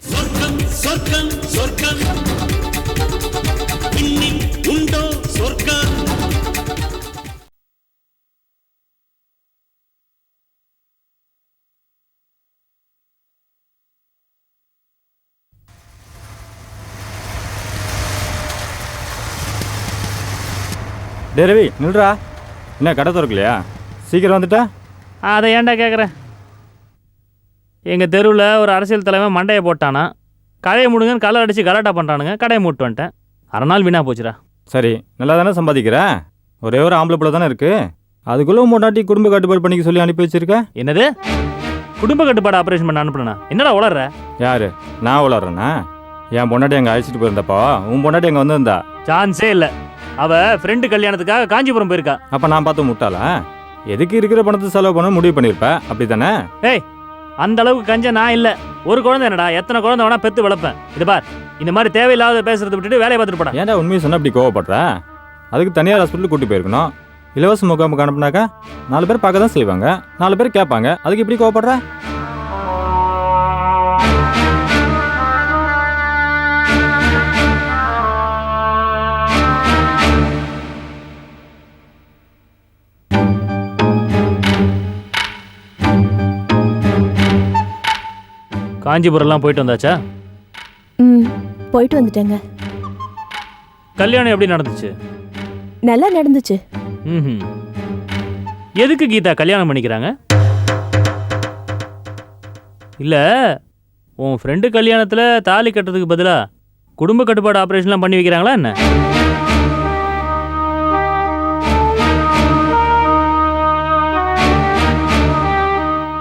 சொர்க்கம் சொர்க்கம் உண்டோ சொர்க்கம்? நில்றா. என்ன கடை திறக்கலையா? சீக்கிரம் வந்துட்டா? அதை ஏன்டா கேட்குறேன் எங்கள் தெருவில் ஒரு அரசியல் தலைவன் மண்டையை போட்டானா? கடையை முடுங்கன்னு கலர் அடித்து கலாட்டா பண்ணுறானுங்க கடையை மூட்டு வந்துட்டேன். அரை நாள் வீணாக போச்சுடா. சரி நல்லா தானே சம்பாதிக்கிற? ஒரே ஒரு ஆம்பளை பிள்ளை தானே இருக்கு. அதுக்குள்ள மொட்டாட்டி குடும்ப கட்டுப்பாடு பண்ணிக்க சொல்லி அனுப்பி வச்சிருக்க? என்னது? குடும்ப கட்டுப்பாடு ஆப்ரேஷன் பண்ண அனுப்புனா என்னடா உளர்ற? யாரு? நான் விளாட்றேனா என் பொண்டாட்டி அங்கே அழைச்சிட்டு போயிருந்தப்போ உன் பொண்டாட்டி அங்கே வந்திருந்தா? சான்ஸே இல்லை. அவ ஃப்ரெண்டு கல்யாணத்துக்காக காஞ்சிபுரம் போயிருக்கா. அப்போ நான் பார்த்து முட்டாளா? எதுக்கு இருக்கிற பணத்தை செலவு பண்ண முடிவு பண்ணியிருப்ப? அப்படி தானே ஏய் அந்த அளவுக்கு கஞ்ச நான் இல்லை. ஒரு குழந்தை என்னடா எத்தனை குழந்தை வேணா பெத்து வளர்ப்பேன். இது பார் இந்த மாதிரி தேவையில்லாத பேசுறதை விட்டுட்டு வேலையை பார்த்துட்டு போடா. ஏன்டா உண்மையை சொன்னா அப்படி கோவப்படுற? அதுக்கு தனியார் ஹாஸ்பிட்டலுக்கு கூட்டி போயிருக்கணும். இலவச முகாமுக்கு அனுப்புனாக்கா நாலு பேர் பார்க்க தான் செய்வாங்க. நாலு பேர் கேட்பாங்க. அதுக்கு இப்படி கோவப்படுற? காஞ்சிபுரம்லாம் போயிட்டு வந்தாச்சா? ம் போயிட்டு வந்துட்டேங்க. கல்யாணம் எப்படி நடந்துச்சு? நல்லா நடந்துச்சு. ம் எதுக்கு கீதா கல்யாணம் பண்ணிக்கிறாங்க? இல்லை உன் ஃப்ரெண்டு கல்யாணத்தில் தாலி கட்டுறதுக்கு பதிலாக குடும்ப கட்டுப்பாடு ஆப்ரேஷன்லாம் பண்ணி வைக்கிறாங்களா என்ன?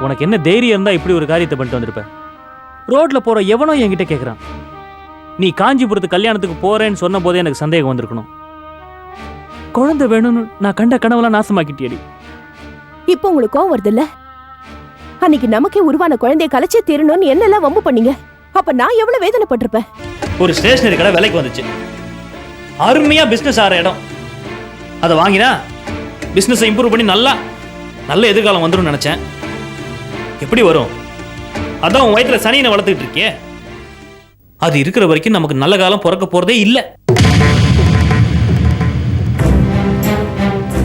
உனக்கு என்ன தைரியம் இருந்தா இப்படி ஒரு காரியத்தை பண்ணிட்டு வந்திருப்ப? ரோட்ல போற எவனோ என்கிட்ட கேட்குறான் நீ காஞ்சிபுரத்து கல்யாணத்துக்கு போறேன்னு சொன்ன போதே எனக்கு சந்தேகம் வந்திருக்கணும். குழந்தை வேணும்னு நான் கண்ட கனவெல்லாம் நாசமாக்கிட்டியடி. இப்போ உங்களுக்கு கோவம் வருதுல்ல? அன்னைக்கு நமக்கே உருவான குழந்தைய கலைச்சே தீரணும்னு என்னெல்லாம் வம்பு பண்ணீங்க? அப்ப நான் எவ்வளவு வேதனைப்பட்டிருப்பேன்? ஒரு ஸ்டேஷனரி கடை விலைக்கு வந்துச்சு. அருமையா பிசினஸ் ஆகிற இடம். அதை வாங்கினா பிசினஸை இம்ப்ரூவ் பண்ணி நல்லா நல்ல எதிர்காலம் வந்துடும் நினைச்சேன். எப்படி வரும்? அதான் உன் வயிற்றுல சனியனை வளர்த்துக்கிட்டு இருக்கே அது இருக்கிற வரைக்கும் நமக்கு நல்ல காலம் பிறக்க போறதே இல்லை.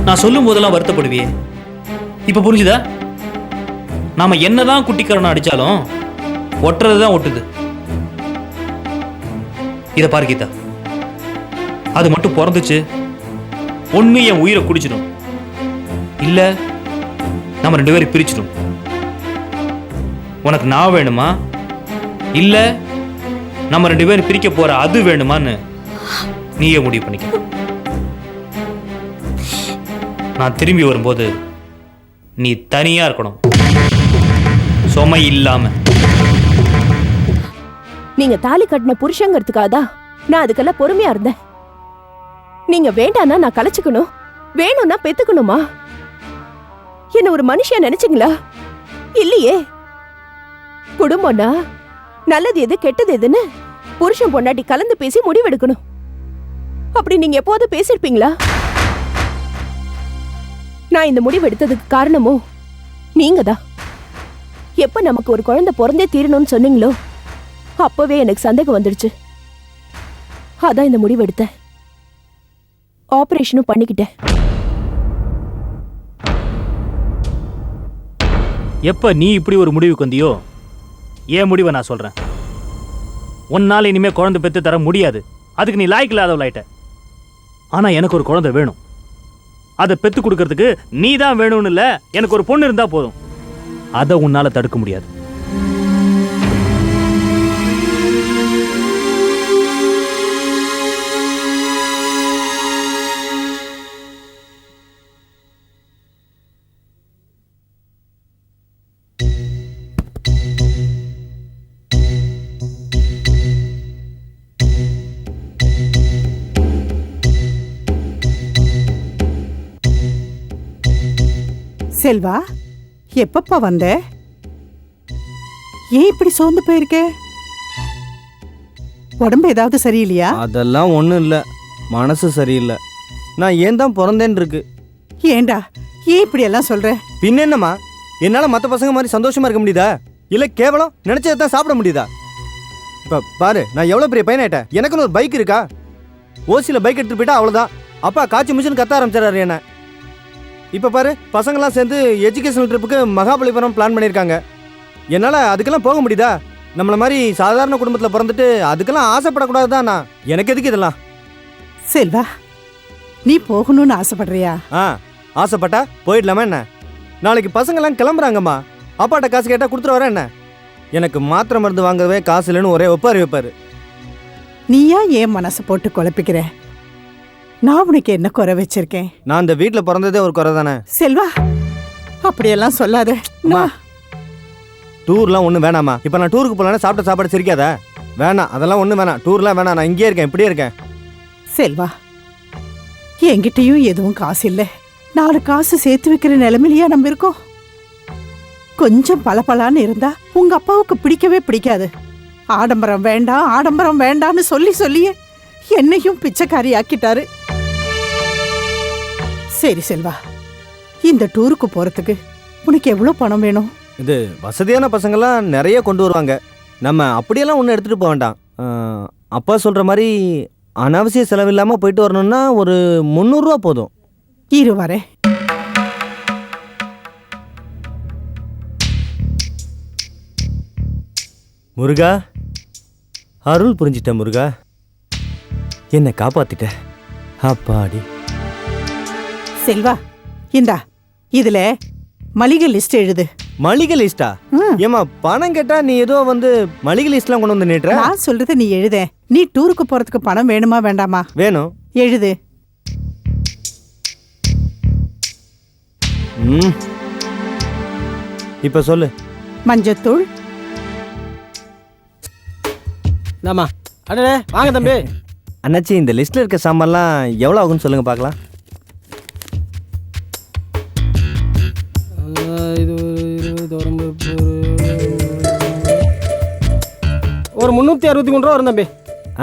நான் சொல்லும் போதெல்லாம் வருத்தப்படுவியே. இப்ப புரிஞ்சுதா? நாம என்னதான் குட்டிக்கரணம் அடிச்சாலும் ஒட்டுறது தான் ஒட்டுது. இதை பாரு கீதா. அது மட்டும் பிறந்துச்சு. ஒண்ணு என் உயிரை குடிச்சிடும். இல்ல நம்ம ரெண்டு பேரும் பிரிச்சிடும். உனக்கு நான் வேணுமா? இல்லை நம்ம ரெண்டு பேரும் பிரிக்க போற அது வேணுமான்னு நீயே முடிவு பண்ணிக்க. நான் திரும்பி வரும்போது நீ தனியா இருக்கணும். சுமை இல்லாம. நீங்க தாலி கட்டின புருஷங்கிறதுக்காக நான் அதுக்கெல்லாம் பொறுமையா இருந்தேன். நீங்க வேண்டானா நான் கலைச்சுக்கணும். வேணும்னா பெத்துக்கணுமா? என்ன ஒரு மனுஷன் நினைச்சீங்களா? இல்லையே. குடும்பம்னா நல்லது எது கெட்டது எதுன்னு புருஷன் பொண்டாட்டி கலந்து பேசி முடிவெடுக்கணும். அப்படி நீங்க எப்போது பேசிருப்பீங்களா நான் இந்த முடிவு எடுத்ததுக்கு காரணமும் நீங்க தான் எப்ப நமக்கு ஒரு குழந்தை பிறந்தே தீரணும்னு சொன்னீங்களோ அப்பவே எனக்கு சந்தேகம் வந்துடுச்சு. அதான் இந்த முடிவு எடுத்தேன் ஆபரேஷனும் பண்ணிக்கிட்டேன். எப்ப நீ இப்படி ஒரு முடிவுக்கு வந்தியோ? ஏன் முடிவை நான் சொல்கிறேன் உன்னால் இனிமேல் குழந்தை பெற்று தர முடியாது. அதுக்கு நீ லாய்க்கு இல்லாதவளாயிட்ட ஆனால் எனக்கு ஒரு குழந்தை வேணும். அதை பெற்று கொடுக்கறதுக்கு நீ தான் வேணும்னு இல்லை எனக்கு ஒரு பொண்ணு இருந்தால் போதும். அதை உன்னால் தடுக்க முடியாது. செல்வா எப்பப்பா வந்த? ஏன் இப்படி சோர்ந்து போயிருக்க? உடம்பு ஏதாவது சரியில்லையா? அதெல்லாம் ஒன்றும் இல்லை. மனசு சரியில்லை. நான் ஏன் தான் பிறந்தேன்னு இருக்கு? ஏண்டா ஏன் இப்படி எல்லாம் சொல்ற? பின்ன என்னம்மா? என்னால மற்ற பசங்க மாதிரி சந்தோஷமா இருக்க முடியுதா? இல்ல கேவலம் நினைச்சதை தான் சாப்பிட முடியுதா? இப்ப பாரு நான் எவ்வளவு பெரிய பையனாயிட்டேன். எனக்குன்னு ஒரு பைக் இருக்கா? ஓசியில பைக் எடுத்துட்டு போயிட்டா அவ்வளவுதான். அப்பா காய்ச்சி மிஷின் கத்த ஆரம்பிச்சிடறாரு என்ன. இப்ப பாரு பசங்கெல்லாம் சேர்ந்து எஜுகேஷனல் ட்ரிப்புக்கு மகாபலிபுரம் பிளான் பண்ணியிருக்காங்க. என்னால அதுக்கெல்லாம் போக முடியுதா? நம்மள மாதிரி சாதாரண குடும்பத்துல பிறந்துட்டு அதுக்கெல்லாம் ஆசைப்படக்கூடாது தான் நான் எனக்கு எதுக்கு இதெல்லாம்? செல்வா நீ போகணும்னு ஆசைப்படுறியா? ஆ ஆசைப்பட்டா போயிடலாமா என்ன? நாளைக்கு பசங்கெல்லாம் கிளம்புறாங்கம்மா. அப்பாட்ட காசு கேட்டா கொடுத்துட்டு வரேன் என்ன? எனக்கு மாத்திரை மருந்து வாங்கவே காசு இல்லைன்னு ஒரே ஒப்பாரி வைப்பாரு. நீயா ஏன் மனசை போட்டு குழப்பிக்கிற? நான் உனக்கு என்ன குறை வச்சிருக்கேன்? நான் இந்த வீட்டில் பிறந்ததே ஒரு குறை தானே? செல்வா அப்படியெல்லாம் சொல்லாத. அம்மா நான் டூர்லாம் ஒன்றும் வேணாம்மா. இப்போ நான் டூருக்கு போகலான்னு சாப்பிட்ட சாப்பாடு சிரிக்காதா. வேணாம் அதெல்லாம் ஒன்றும் வேணாம். டூர்லாம் வேணாம் நான் இங்கேயே இருக்கேன் இப்படியே இருக்கேன். செல்வா என்கிட்டயும் எதுவும் காசு இல்லை. நாலு காசு சேர்த்து வைக்கிற நிலைமையிலயா நம்ம இருக்கோம்? கொஞ்சம் பளபளன்னு இருந்தா உங்க அப்பாவுக்கு பிடிக்கவே பிடிக்காது. ஆடம்பரம் வேண்டாம் ஆடம்பரம் வேண்டாம்னு சொல்லி சொல்லியே என்னையும் பிச்சைக்காரி ஆக்கிட்டாரு சரி செல்வா. இந்த டூருக்கு போறதுக்கு உனக்கு எவ்வளவு பணம் வேணும்? இது வசதியான பசங்கள்லாம் நிறைய கொண்டு வருவாங்க. நம்ம அப்படியெல்லாம் ஒன்றும் எடுத்துகிட்டு போக வேண்டாம். அப்பா சொல்கிற மாதிரி அனாவசிய செலவு இல்லாமல் போயிட்டு வரணும்னா ஒரு முந்நூறுரூவா போதும். இரு வரேன் முருகா? அருள் புரிஞ்சிட்ட முருகா? என்னை காப்பாத்திட்ட. அப்பாடி. செல்வா இந்தா இதுல மளிகை லிஸ்ட் எழுது. மளிகை லிஸ்டா ம். ஏமா பணம் கேட்டா நீ ஏதோ வந்து மளிகை லிஸ்ட்லாம் கொண்டு வந்து நீட்டுற நான் சொல்றத நீ எழுத. நீ டூருக்கு போறதுக்கு பணம் வேணுமா வேண்டாமா? வேணும். எழுது. ம். இப்போ சொல்லு. மஞ்சத்தூள். இந்தாம்மா. அடடே வாங்க தம்பி. அண்ணாச்சி இந்த லிஸ்ட்ல இருக்க சாமான்லாம் எவ்வளோ ஆகும்னு சொல்லுங்க பார்க்கலாம். முந்நூற்றி அறுபத்தி மூணு ரூபா வரும் தம்பி.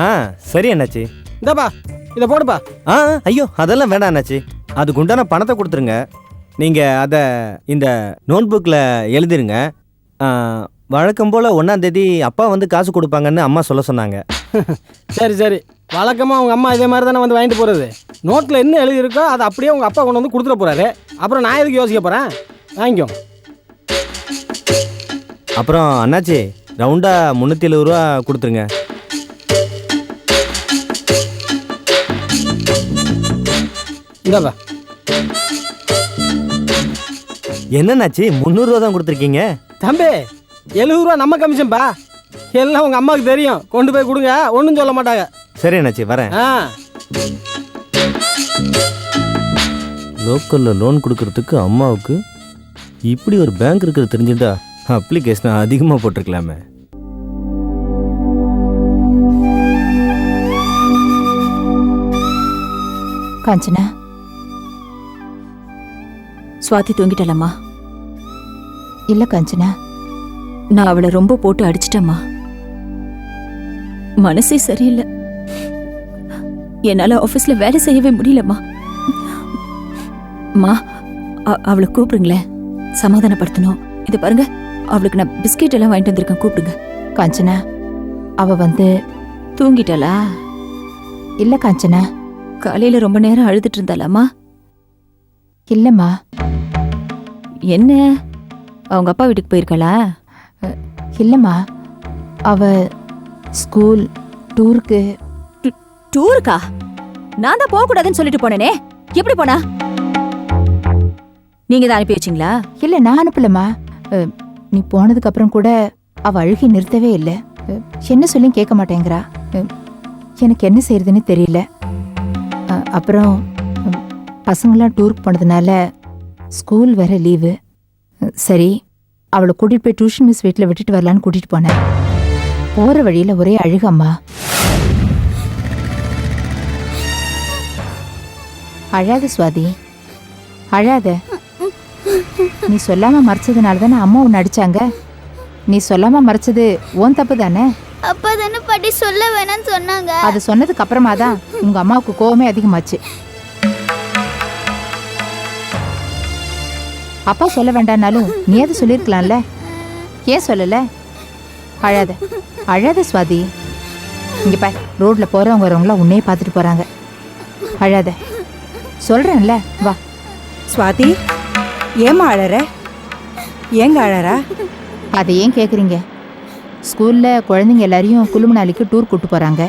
ஆ சரி அண்ணாச்சி. இந்தாப்பா இதை போடுப்பா. ஆ ஐயோ அதெல்லாம் வேண்டாம் அண்ணாச்சி. அதுக்கு உண்டான பணத்தை கொடுத்துருங்க. நீங்கள் அதை இந்த நோட்புக்கில் எழுதிருங்க. ஆ, வழக்கம் போல் ஒன்றாந்தேதி அப்பா வந்து காசு கொடுப்பாங்கன்னு அம்மா சொல்ல சொன்னாங்க. சரி சரி. வழக்கமாக உங்கள் அம்மா இதே மாதிரி தானே வந்து வாங்கிட்டு போகிறது நோட்டில் என்ன எழுதியிருக்கோ அதை அப்படியே உங்கள் அப்பா கொண்டு வந்து கொடுத்துட போகிறாரு அப்புறம் நான் எதுக்கு யோசிக்க போகிறேன் வாங்கிக்கோ. அப்புறம் அண்ணாச்சி ரவுண்டாக முந்நூற்றி எழுபது ரூபா கொடுத்துருங்க. இந்தாப்பா என்னண்ணாச்சி? முந்நூறுரூவா தான் கொடுத்துருக்கீங்க? தம்பி எழுபது ரூபா நம்ம கமிஷன்பா எல்லாம் உங்கள் அம்மாவுக்கு தெரியும். கொண்டு போய் கொடுங்க. ஒன்றும் சொல்ல மாட்டாங்க. சரி அண்ணாச்சி வரேன். ஆ. லோக்கலில் லோன் கொடுக்கறதுக்கு அம்மாவுக்கு இப்படி ஒரு பேங்க் இருக்கிறது தெரிஞ்சுட்டா அப்ளிகேஷனை அதிகமாக போட்டிருக்கலாமே. காஞ்சனா? சுவாதி தூங்கிட்டலம்மா இல்ல காஞ்சனா. நான் அவளை ரொம்ப போட்டு அடிச்சிட்டம்மா. மனசே சரியில்லை. என்னால ஆபீஸ்ல வேலை செய்யவே முடியலம்மா. அ- அவளை கூப்பிடுங்களேன். சமாதானப்படுத்தணும். இது பாருங்க அவளுக்கு நான் பிஸ்கெட் எல்லாம் வாங்கிட்டு வந்திருக்கேன். கூப்பிடுங்க. காஞ்சனா அவ வந்து தூங்கிட்டாளா? இல்ல காஞ்சனா. காலையில ரொம்ப நேரம் அழுதுட்டு இருந்தாளாமா இல்லம்மா. என்ன? அவங்க அப்பா வீட்டுக்கு போயிருக்காளா? இல்லம்மா. அவ ஸ்கூல் டூருக்கு. டூருக்கா? நான் தான் போக கூடாதுன்னு சொல்லிட்டு போனேனே. எப்படி போனா? நீங்க தான் அனுப்பி வச்சீங்களா? இல்ல நான் அனுப்பலம்மா. நீ போனதுக்கு அப்புறம் கூட அவ அழுகி நிறுத்தவே இல்லை. என்ன சொல்லியும் கேட்க மாட்டேங்கிறா. எனக்கு என்ன செய்யறதுன்னு தெரியல. அப்புறம் பசங்களாம் டூருக்கு போனதுனால ஸ்கூல் வேற லீவு சரி அவளை கூட்டிட்டு போய் டியூஷன் மிஸ் வீட்டில் விட்டுட்டு வரலான்னு கூட்டிட்டு போனேன். போற வழியில ஒரே அழுகம்மா அழாத சுவாதி. அழாத. நீ சொல்லாம மறைச்சதுனால தானே அம்மா உன்னை அடிச்சாங்க? நீ சொல்லாம மறைச்சது உன் தப்பு தானே? அப்பா தானே பாட்டி சொல்ல வேணாம்னு சொன்னாங்க. அது சொன்னதுக்கு அப்புறமா தான் உங்க அம்மாவுக்கு கோவமே அதிகமாச்சு. அப்பா சொல்ல வேண்டாம்னாலும் நீ அது சொல்லியிருக்கலாம்ல ஏன் சொல்லல? அழாத அழாத சுவாதி. இங்க பார் ரோட்ல போறவங்க வரவங்களாம் உன்னையே பார்த்துட்டு போறாங்க. அழாத. சொல்றேன்ல வா. சுவாதி ஏமா அழற? ஏங்க அழறா? அதை ஏன் கேக்குறீங்க? ஸ்கூல்ல குழந்தைங்க எல்லாரையும் குழுமநாளிக்கு டூர் கூட்டு போறாங்க.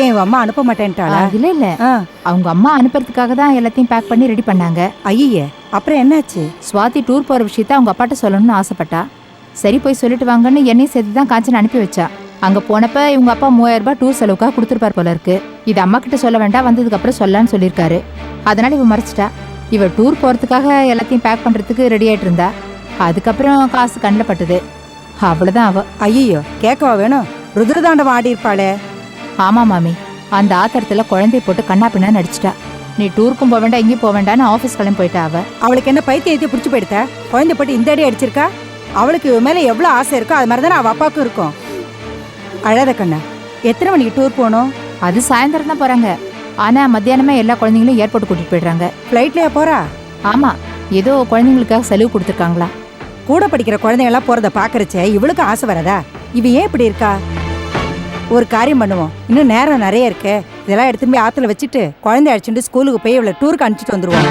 ஏன் அம்மா அனுப்ப மாட்டேன்ட்டாளா? இல்ல இல்ல. அவங்க அம்மா அனுப்புறதுக்காக தான் எல்லாத்தையும் பேக் பண்ணி ரெடி பண்ணாங்க. ஐயே அப்புறம் என்னாச்சு? சுவாதி டூர் போற விஷயத்த அவங்க அப்பாட்ட சொல்லணும்னு ஆசைப்பட்டா. சரி போய் சொல்லிட்டு வாங்கன்னு என்னையும் சேர்த்து தான் காஞ்சன் அனுப்பி வச்சா. அங்க போனப்ப இவங்க அப்பா மூவாயிரம் ரூபாய் டூர் செலவுக்காக கொடுத்துருப்பார் போல இருக்கு. இது அம்மா கிட்ட சொல்ல வேண்டாம் வந்ததுக்கு அப்புறம் சொல்லலாம்னு சொல்லியிருக்காரு. அதனால இவ மறைச்சிட்டா. இவ டூர் போறதுக்காக எல்லாத்தையும் பேக் பண்றதுக்கு ரெடி ஆயிட்டு இருந்தா. அதுக்கப்புறம் காசு கண்ணில் பட்டுது. அவ்வளவுதான் அவ. ஐயோ கேட்கவா வேணும் ருத்ரதாண்டவம் ஆடி இருப்பாளே ஆமா மாமி. அந்த ஆத்திரத்துல குழந்தைய போட்டு கண்ணா பின்னா நடிச்சிட்டா. நீ டூருக்கும் போக வேண்டாம் எங்கேயும் போக வேண்டாம்னு ஆஃபீஸ் கிளம்பி போயிட்டா அவ. அவளுக்கு என்ன பைத்தியத்தை பிடிச்சி போயிடுத்த? குழந்தை போட்டு இந்த அடி அடிச்சிருக்கா? அவளுக்கு இவ மேல எவ்வளவு ஆசை இருக்கோ அது மாதிரி தானே அவ அப்பாவுக்கும் இருக்கும். அழாத கண்ணா எத்தனை மணிக்கு டூர் போகணும்? அது சாயந்தரம் தான் போறாங்க. ஆனா மத்தியானமே எல்லா குழந்தைங்களும் ஏர்போர்ட் கூட்டிட்டு போயிடுறாங்க. ஃப்ளைட்லயா போறா? ஆமா ஏதோ குழந்தைங்களுக்காக செலவு கொடுத்துருக்காங்களா. கூட படிக்கிற குழந்தைங்க எல்லாம் போறத பாக்குறச்சே இவளுக்கு ஆசை வரதா? இவ ஏன் இப்படி இருக்கா? ஒரு காரியம் பண்ணுவோம். இன்னும் நேரம் நிறைய இருக்கு. இதெல்லாம் எடுத்துட்டு போய் ஆத்துல வச்சுட்டு குழந்தை அழைச்சிட்டு ஸ்கூலுக்கு போய் இவளை டூருக்கு அனுப்பிச்சிட்டு வந்துருவோம்.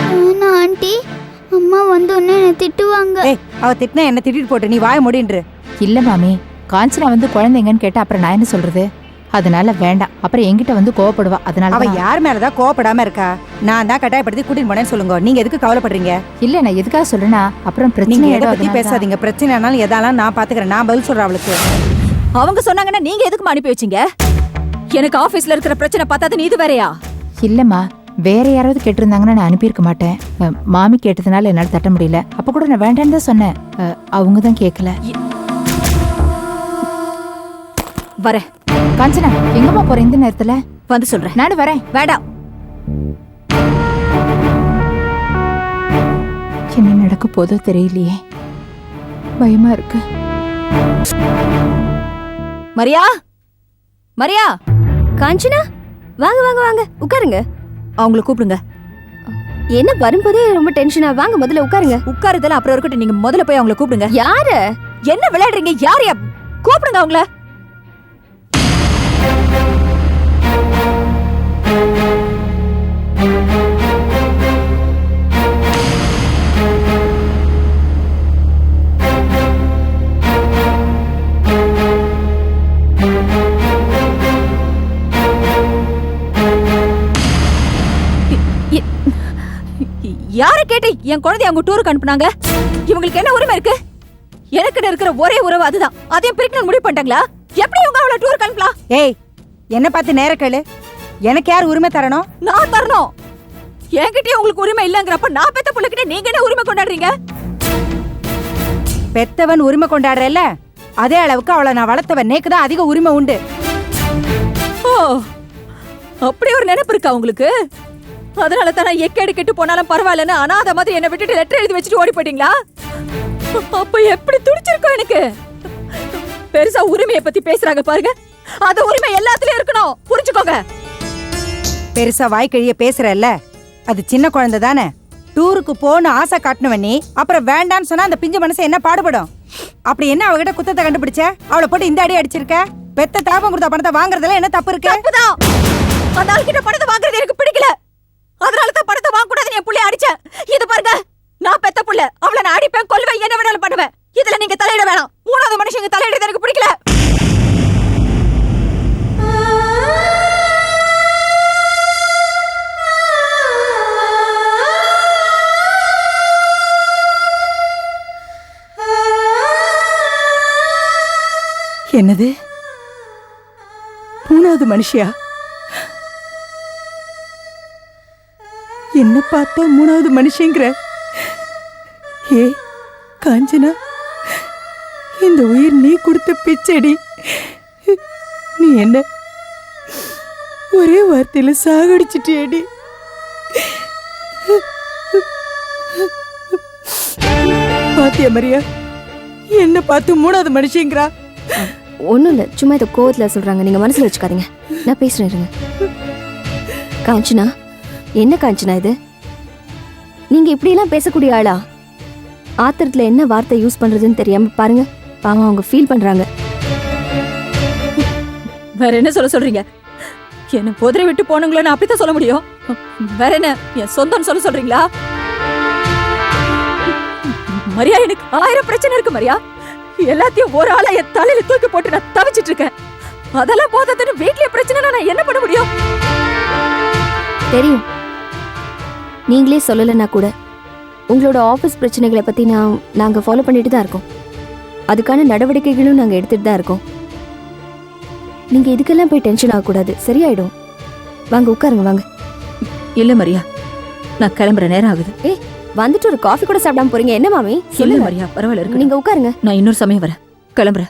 ஆண்டி? அம்மா வந்து உடனே என்னை திட்டுவாங்க. ஏய் அவ திட்டினா என்ன திட்டிட்டு போட்டு நீ வாய முடின்று. இல்ல மாமி காஞ்சனா வந்து குழந்தைங்கன்னு கேட்டா அப்புறம் நான் என்ன சொல்றது? அதனால வேண்டாம். அப்புறம் என்கிட்ட வந்து கோவப்படுவா. அதனால அவ. யார் மேலதான் கோவப்படாம இருக்கா? நான் தான் கட்டாயப்படுத்தி கூட்டிட்டு போனேன்னு சொல்லுங்க. நீங்க எதுக்கு கவலைப்படுறீங்க? இல்ல நான் எதுக்காக சொல்றேன்னா அப்புறம் பிரச்சனை எதை பத்தி. பேசாதீங்க. பிரச்சனை ஆனாலும் எதாலும் நான் பாத்துக்கிறேன். நான் பதில் சொல்றேன் அவளுக்கு. அவங்க சொன்னாங்கன்னா நீங்க எதுக்கு அனுப்பி வச்சீங்க? எனக்கு ஆபீஸ்ல இருக்கிற பிரச்சனை பார்த்தாது நீ இது வேறயா? இல்லம்மா வேற யாராவது கேட்டிருந்தாங்கன்னா நான் அனுப்பியிருக்க மாட்டேன். மாமி கேட்டதுனால என்னால தட்ட முடியல. அப்ப கூட நான் வேண்டான்னு தான் சொன்னேன். அவங்க தான் கேட்கல வரேன். காஞ்சனா எங்கம்மா போற இந்த நேரத்துல? வந்து சொல்றேன். நானும் வரேன். வேண்டாம் என்ன நடக்க போதோ தெரியலையே. பயமா இருக்கு. மரியா? மரியா? காஞ்சனா? வாங்க வாங்க வாங்க. உட்காருங்க. அவங்கள கூப்பிடுங்க. என்ன வரும்போதே ரொம்ப டென்ஷனா வாங்க முதல்ல உட்காருங்க. உட்காருதெல்லாம் அப்புறம் இருக்கட்டும் நீங்க முதல்ல போய் அவங்கள கூப்பிடுங்க. யாரு? என்ன விளையாடுறீங்க? யார் யா? கூப்பிடுங்க அவங்கள. யார கேட்டு என் குழந்தைய அவங்க டூருக்கு அனுப்புனாங்க? இவங்களுக்கு என்ன உரிமை இருக்கு? எனக்கு இருக்கிற ஒரே உறவு அதுதான். அதையும் பிரிக்கணும் முடிவு பண்ணிட்டாங்களா? எப்படி இவங்க அவளை டூருக்கு அனுப்பலாம்? ஏய் என்ன பார்த்து நேர கேளு. எனக்கு யார் உரிமை தரணும்? நான் தரணும். என்கிட்டயே உங்களுக்கு உரிமை இல்லங்கிறப்ப நான் பெத்த பிள்ளைகிட்ட நீங்க என்ன உரிமை கொண்டாடுறீங்க? பெத்தவன் உரிமை கொண்டாடுறல்ல? அதே அளவுக்கு அவளை நான் வளர்த்தவன். நேக்கு தான் அதிக உரிமை உண்டு. ஓ அப்படி ஒரு நினைப்பு இருக்கா உங்களுக்கு? அதனால தான் எக்கேடு கெட்டு போனாலும் பரவாயில்லன்னு அனாதை மாதிரி என்னை விட்டுட்டு லெட்டர் எழுதி வச்சுட்டு ஓடி போயிட்டீங்களா? அப்ப எப்படி துடிச்சிருக்கோம் எனக்கு? பெருசா உரிமையை பத்தி பேசுறாங்க பாருங்க. அந்த உரிமை எல்லாத்துலயும் இருக்கணும். புரிஞ்சுக்கோங்க. பெருசா வாய்க்கழிய பேசுறல்ல. அது சின்ன குழந்தை தானே. டூருக்கு போன்னு ஆசை காட்டினவன் நீ அப்புறம் வேண்டான்னு சொன்னா அந்த பிஞ்சு மனசு என்ன பாடுபடும்? அப்படி என்ன அவகிட்ட குத்தத்தை கண்டுபிடிச்ச? அவளை போட்டு இந்த அடி அடிச்சிருக்க? பெத்த தாபம் கொடுத்த பணத்தை வாங்குறதுல என்ன தப்பு இருக்கு? தப்புதான். அந்த ஆள்கிட்ட பணத்தை வாங்குறது எனக்கு பிடிக்கல. அதனால தான் பணத்தை வாங்க கூடாதுன்னு என் புள்ளைய அடிச்சேன். இது பாருங்க நான் பெத்த புள்ள. அவளை நான் அடிப்பேன் கொல்லுவேன் என்ன வேணாலும் பண்ணுவேன். இதுல நீங்க தலையிட வேணாம். மூணாவது மனுஷங்க தலையிடுறது எனக்கு பிடிக்கல. என்னது? மூணாவது மனுஷியா? என்ன பார்த்தா மூணாவது மனுஷங்கிற. ஏ காஞ்சனா இந்த உயிர் நீ கொடுத்த பிச்சடி. நீ என்ன? ஒரே வார்த்தையில சாகடிச்சிட்டியடி. பாத்தியா மரியா? என்ன பார்த்து மூணாவது மனுஷங்கிறா? ஒன்றும் இல்லை சும்மா இதை கோவத்தில் சொல்கிறாங்க நீங்கள் மனசில் வச்சுக்காதீங்க. நான் பேசுகிறேன் இருங்க. காஞ்சனா என்ன காஞ்சனா இது? நீங்கள் இப்படியெல்லாம் பேசக்கூடிய ஆளா? ஆத்திரத்துல என்ன வார்த்தை யூஸ் பண்றதுன்னு தெரியாம பாருங்க. பாவம் அவங்க ஃபீல் பண்றாங்க. வேற என்ன சொல்ல சொல்றீங்க? என்ன புதிரை விட்டு போனவங்கள நான் அப்படித்தான் சொல்ல முடியும். வேற என்ன? என் சொந்தம்னு சொல்ல சொல்றீங்களா? மரியா எனக்கு ஆயிரம் பிரச்சனை இருக்கு மரியா. எல்லாத்தையும் ஒரு ஆளா என் தலையில தூக்கி போட்டு நான் தவிச்சிட்டு இருக்கேன். அதெல்லாம் போததுன்னு வீட்லயே பிரச்சனை நான் என்ன பண்ண முடியும்? தெரியும். நீங்களே சொல்லலைன்னா கூட உங்களோட ஆஃபீஸ் பிரச்சனைகளை பத்தி நான் நாங்க ஃபாலோ பண்ணிட்டு தான் இருக்கோம். அதுக்கான நடவடிக்கைகளும் நாங்க எடுத்துட்டு தான் இருக்கோம். நீங்க இதுக்கெல்லாம் போய் டென்ஷன் ஆகக்கூடாது. சரியாயிடும். வாங்க உட்காருங்க வாங்க. இல்ல மரியா. நான் கிளம்புற நேரம் ஆகுது. ஏய் வந்துட்டு ஒரு காஃபி கூட சாப்பிடாம போறீங்க. என்ன மாமி? சொல்லுங்க. மரியா பரவாயில்ல இருக்கு நீங்க உட்காருங்க. நான் இன்னொரு சமயம் வரேன். கிளம்புறேன்.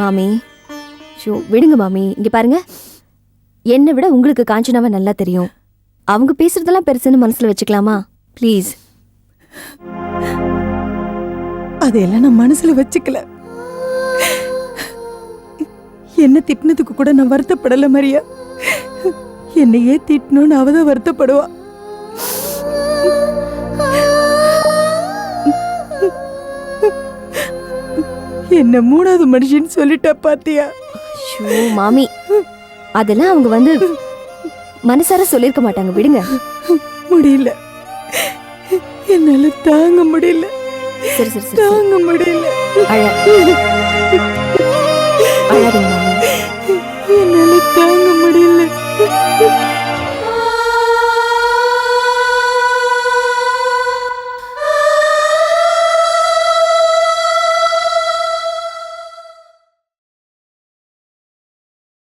மாமி. ஷோ விடுங்க மாமி. இங்க பாருங்க. என்னை விட உங்களுக்கு காஞ்சனாவை நல்லா தெரியும். அவங்க பேசுறதெல்லாம் பெருசுன்னு மனசுல வச்சுக்கலாமா? ப்ளீஸ் அதையெல்லாம் நான் மனசுல வச்சுக்கல. என்ன திட்டினதுக்கு கூட நான் வருத்தப்படல மரியா. என்னையே திட்டணும்னு அவதான் வருத்தப்படுவா. என்ன மூணாவது மனுஷன் சொல்லிட்டா பாத்தியா? ஷோ மாமி. அதெல்லாம் அவங்க வந்து மனசார சொல்லியிருக்க மாட்டாங்க. விடுங்க. முடியல. என்னால தாங்க முடியல. சரி சரி சரி, சரி. தாங்க முடியல. அழ.